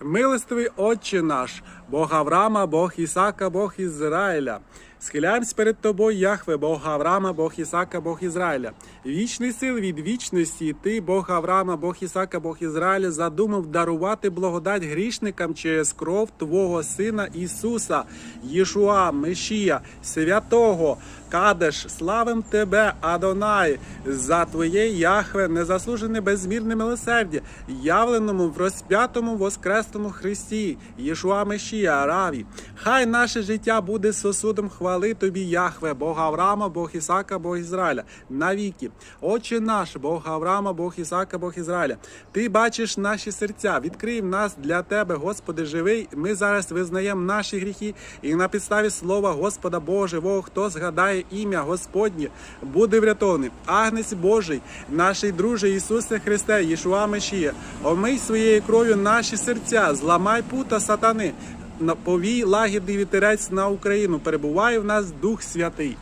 Милостивий Отче наш, Бог Авраама, Бог Ісака, Бог Ізраїля. Схиляємось перед тобою, Яхве, Бог Авраама, Бог Ісака, Бог Ізраїля. Вічний сил від вічності, ти, Бог Авраама, Бог Ісака, Бог Ізраїля, задумав дарувати благодать грішникам через кров Твого Сина Ісуса, Єшуа, Мешія, святого. Кадеш, славим тебе, Адонай, за твоє Яхве, незаслужене безмірне милосердя, явленому в розп'ятому воскресному Христі, Єшуа Мешія, Раві. Хай наше життя буде сосудом хвали тобі, Яхве, Бог Авраама, Бог Ісака, Бог Ізраїля, навіки. Отче наш, Бог Авраама, Бог Ісака, Бог Ізраїля. Ти бачиш наші серця, відкрий нас для тебе, Господи, живий. Ми зараз визнаємо наші гріхи, і на підставі слова Господа Бога живого, хто згадає ім'я Господнє, буде врятований. Агнець Божий, наш друже Ісусе Христе, Єшуа Мешія, омий своєю кров'ю наші серця, зламай пута сатани. Повій лагідний вітерець на Україну. Перебуває в нас Дух Святий.